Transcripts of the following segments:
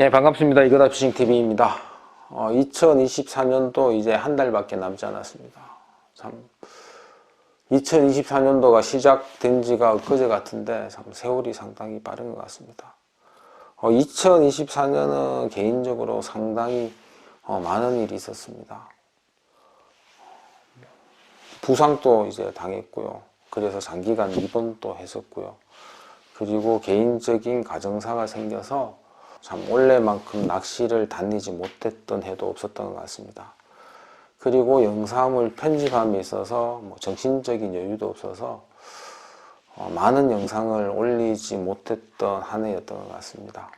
예, 반갑습니다. 이거다 피싱TV입니다. 어, 2024년도 이제 한 달밖에 남지 않았습니다. 참, 2024년도가 시작된 지가 엊그제 같은데, 참, 세월이 상당히 빠른 것 같습니다. 어, 2024년은 개인적으로 상당히 어, 많은 일이 있었습니다. 부상도 이제 당했고요. 그래서 장기간 입원도 했었고요. 그리고 개인적인 가정사가 생겨서 참 올해만큼 낚시를 다니지 못했던 해도 없었던 것 같습니다. 그리고 영상을 편집함에 있어서 뭐 정신적인 여유도 없어서 어, 많은 영상을 올리지 못했던 한 해였던 것 같습니다.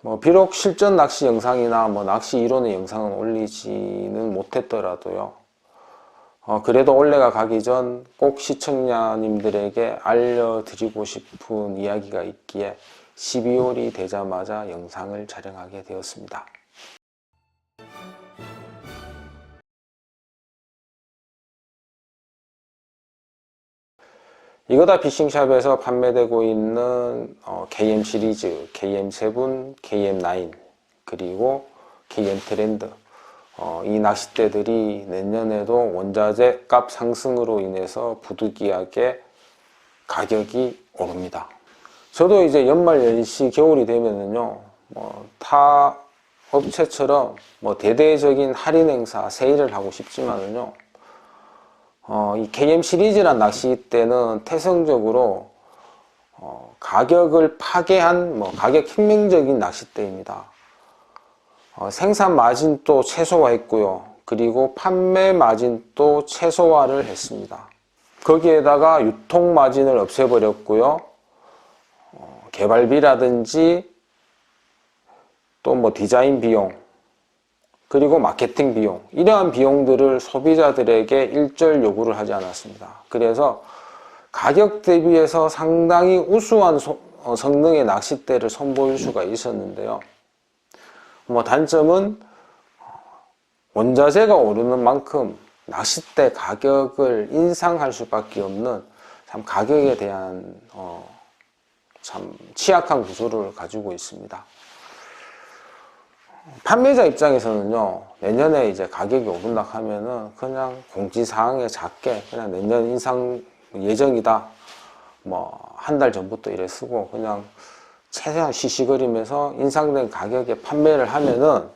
뭐 비록 실전 낚시 영상이나 뭐 낚시 이론의 영상은 올리지는 못했더라도요. 어, 그래도 올해가 가기 전 꼭 시청자님들에게 알려드리고 싶은 이야기가 있기에 12월이 되자마자 영상을 촬영하게 되었습니다. 이거다 피싱샵에서 판매되고 있는 어, KM 시리즈, KM7, KM9 그리고 KM 트렌드 어, 이 낚싯대들이 내년에도 원자재 값 상승으로 인해서 부득이하게 가격이 오릅니다. 저도 이제 연말 연시 겨울이 되면은요, 뭐, 타 업체처럼 뭐 대대적인 할인 행사, 세일을 하고 싶지만은요, 어, 이 KM 시리즈란 낚싯대는 태성적으로 어, 가격을 파괴한 뭐 가격 혁명적인 낚싯대입니다. 어, 생산 마진도 최소화했고요. 그리고 판매 마진도 최소화를 했습니다. 거기에다가 유통 마진을 없애버렸고요. 어, 개발비라든지 또 뭐 디자인 비용 그리고 마케팅 비용 이러한 비용들을 소비자들에게 일절 요구를 하지 않았습니다. 그래서 가격 대비해서 상당히 우수한 소- 어, 성능의 낚싯대를 선보일 수가 있었는데요. 뭐 단점은 원자재가 오르는 만큼 낚싯대 가격을 인상할 수밖에 없는 참 가격에 대한 어, 참 취약한 구조를 가지고 있습니다. 판매자 입장에서는요, 내년에 이제 가격이 오른다 하면은 그냥 공지사항에 작게 그냥 내년 인상 예정이다. 뭐, 한 달 전부터 이래 쓰고 그냥 최대한 시시거리면서 인상된 가격에 판매를 하면은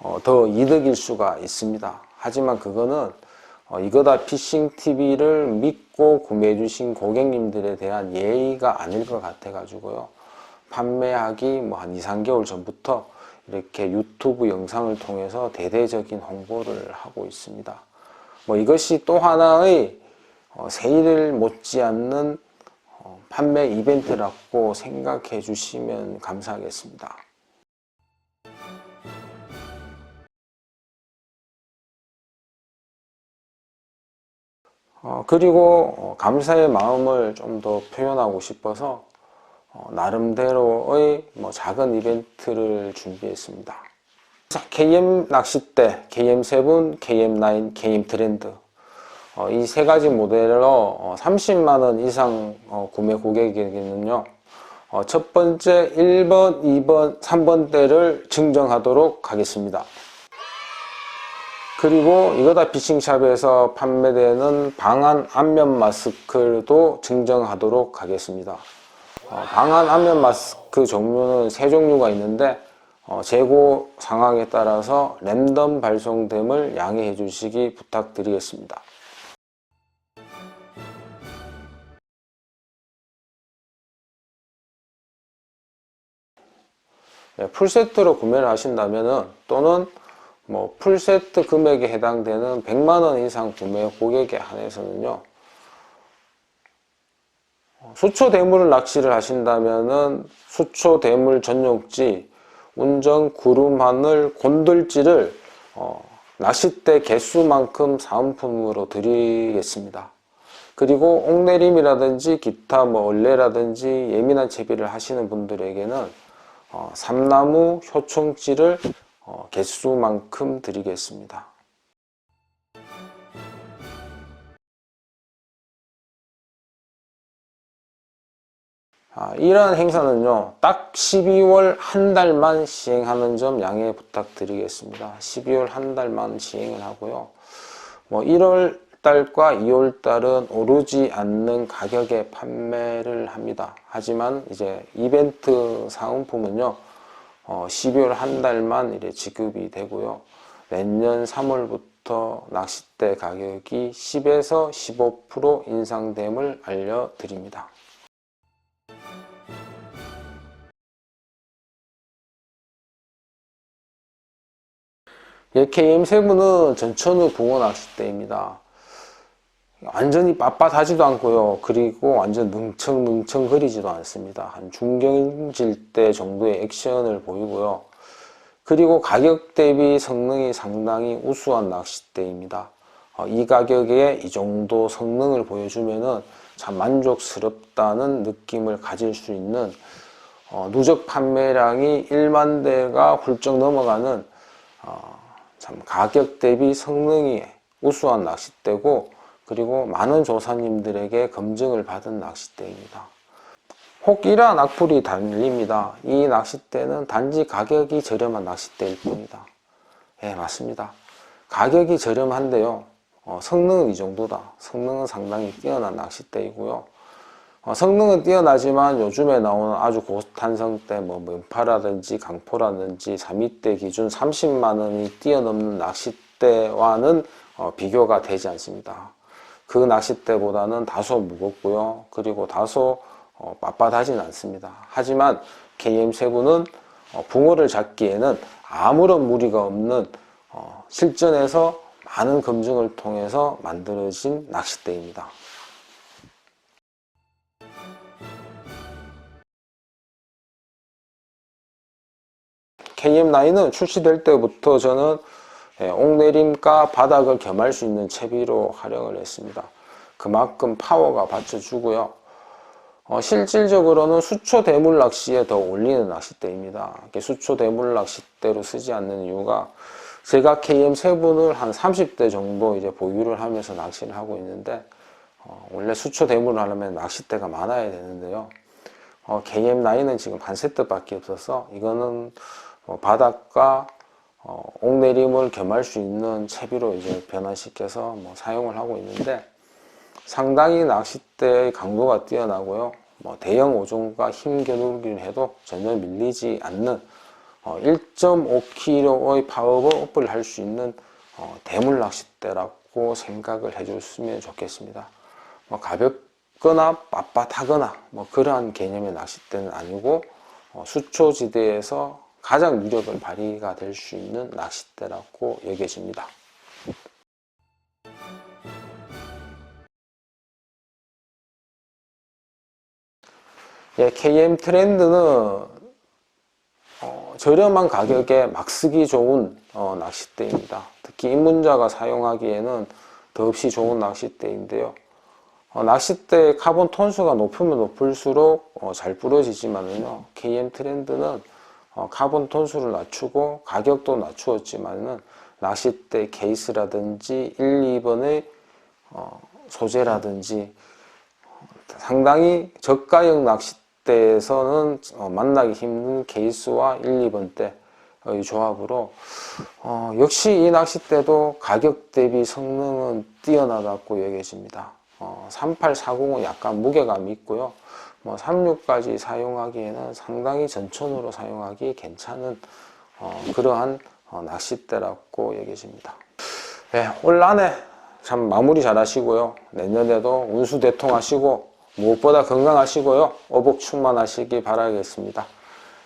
어, 더 이득일 수가 있습니다. 하지만 그거는 어, 이거다 피싱 TV를 믿고 구매해 주신 고객님들에 대한 예의가 아닐 것 같아 가지고요. 판매하기 뭐 한 2, 3개월 전부터 이렇게 유튜브 영상을 통해서 대대적인 홍보를 하고 있습니다. 뭐 이것이 또 하나의 어, 세일을 못지않는 어, 판매 이벤트라고 생각해 주시면 감사하겠습니다. 어, 그리고 어, 감사의 마음을 좀 더 표현하고 싶어서 어, 나름대로의 뭐 작은 이벤트를 준비했습니다. 자, KM 낚싯대, KM7, KM9, KM 트렌드 어, 이 세 가지 모델로 어, 30만 원 이상 어, 구매 고객에게는요. 어, 첫 번째 1번, 2번, 3번대를 증정하도록 하겠습니다. 그리고 이거다 피싱샵에서 판매되는 방한 안면 마스크도 증정하도록 하겠습니다. 어, 방한 안면 마스크 종류는 세 종류가 있는데 어, 재고 상황에 따라서 랜덤 발송됨을 양해해 주시기 부탁드리겠습니다. 네, 풀세트로 구매를 하신다면은 또는 뭐 풀세트 금액에 해당되는 100만 원 이상 구매 고객에 한해서는요. 수초 대물 낚시를 하신다면은 수초 대물 전용지, 운전 구름 하늘 곤돌지를 어, 낚싯대 개수만큼 사은품으로 드리겠습니다. 그리고 옥내림이라든지 기타 뭐 얼레라든지 예민한 채비를 하시는 분들에게는 어, 삼나무 효총지를 어, 개수만큼 드리겠습니다. 아, 이러한 행사는요, 딱 12월 한 달만 시행하는 점 양해 부탁드리겠습니다. 12월 한 달만 시행을 하고요. 뭐 1월 달과 2월 달은 오르지 않는 가격에 판매를 합니다. 하지만 이제 이벤트 상품은요, 어, 12월 한 달만 이래 지급이 되고요. 내년 3월부터 낚싯대 가격이 10에서 15% 인상됨을 알려드립니다. 예, KM7은 전천후 붕어 낚싯대입니다. 완전히 빳빳하지도 않고요. 그리고 완전 능청능청거리지도 않습니다. 한 중경질대 정도의 액션을 보이고요. 그리고 가격 대비 성능이 상당히 우수한 낚싯대입니다. 어, 이 가격에 이 정도 성능을 보여주면은 참 만족스럽다는 느낌을 가질 수 있는 어, 누적 판매량이 1만 대가 훌쩍 넘어가는 어, 참 가격 대비 성능이 우수한 낚싯대고 그리고 많은 조사님들에게 검증을 받은 낚싯대입니다. 혹이라 악플이 달립니다. 이 낚싯대는 단지 가격이 저렴한 낚싯대일 뿐이다. 예, 맞습니다. 가격이 저렴한데요. 어, 성능은 이 정도다. 성능은 상당히 뛰어난 낚싯대이고요. 어, 성능은 뛰어나지만 요즘에 나오는 아주 고탄성대, 뭐, 면파라든지 강포라든지 3위대 기준 30만 원이 뛰어넘는 낚싯대와는 어, 비교가 되지 않습니다. 그 낚싯대보다는 다소 무겁고요. 그리고 다소 어, 빳빳하진 않습니다. 하지만 KM7은 어, 붕어를 잡기에는 아무런 무리가 없는 어, 실전에서 많은 검증을 통해서 만들어진 낚싯대입니다. KM9은 출시될 때부터 저는 예, 옥내림과 바닥을 겸할 수 있는 채비로 활용을 했습니다. 그만큼 파워가 받쳐주고요. 어, 실질적으로는 수초 대물 낚시에 더 어울리는 낚싯대입니다. 수초 대물 낚싯대로 쓰지 않는 이유가 제가 KM7을 한 30대 정도 이제 보유를 하면서 낚시를 하고 있는데 어, 원래 수초 대물을 하려면 낚싯대가 많아야 되는데요. 어, KM9은 지금 한 세트밖에 없어서 이거는 어, 바닥과 어, 옥내림을 겸할 수 있는 채비로 이제 변화시켜서 뭐 사용을 하고 있는데 상당히 낚싯대의 강도가 뛰어나고요. 뭐 대형 오종과 힘 겨누기를 해도 전혀 밀리지 않는 어, 1.5kg의 파워업을 할수 있는 어, 대물 낚싯대라고 생각을 해줬으면 좋겠습니다. 뭐 가볍거나 빳빳하거나 뭐 그러한 개념의 낚싯대는 아니고 어, 수초지대에서 가장 위력을 발휘가 될 수 있는 낚싯대라고 여겨집니다. 예, KM 트렌드는 어, 저렴한 가격에 막 쓰기 좋은 어, 낚싯대입니다. 특히 입문자가 사용하기에는 더없이 좋은 낚싯대인데요. 어, 낚싯대 카본 톤수가 높으면 높을수록 어, 잘 부러지지만은요, KM 트렌드는 어, 카본 톤수를 낮추고 가격도 낮추었지만은 낚싯대 케이스라든지 1, 2번의 어, 소재라든지 상당히 저가형 낚싯대에서는 어, 만나기 힘든 케이스와 1, 2번대의 조합으로 어, 역시 이 낚싯대도 가격 대비 성능은 뛰어나다고 여겨집니다. 어, 3840은 약간 무게감이 있고요. 뭐 36까지 사용하기에는 상당히 전천으로 사용하기 괜찮은 어, 그러한 어, 낚싯대라고 여겨집니다. 네, 올 한해 참 마무리 잘 하시고요. 내년에도 운수 대통하시고 무엇보다 건강하시고요. 어복 충만하시기 바라겠습니다.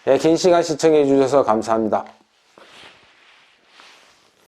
네, 긴 시간 시청해 주셔서 감사합니다.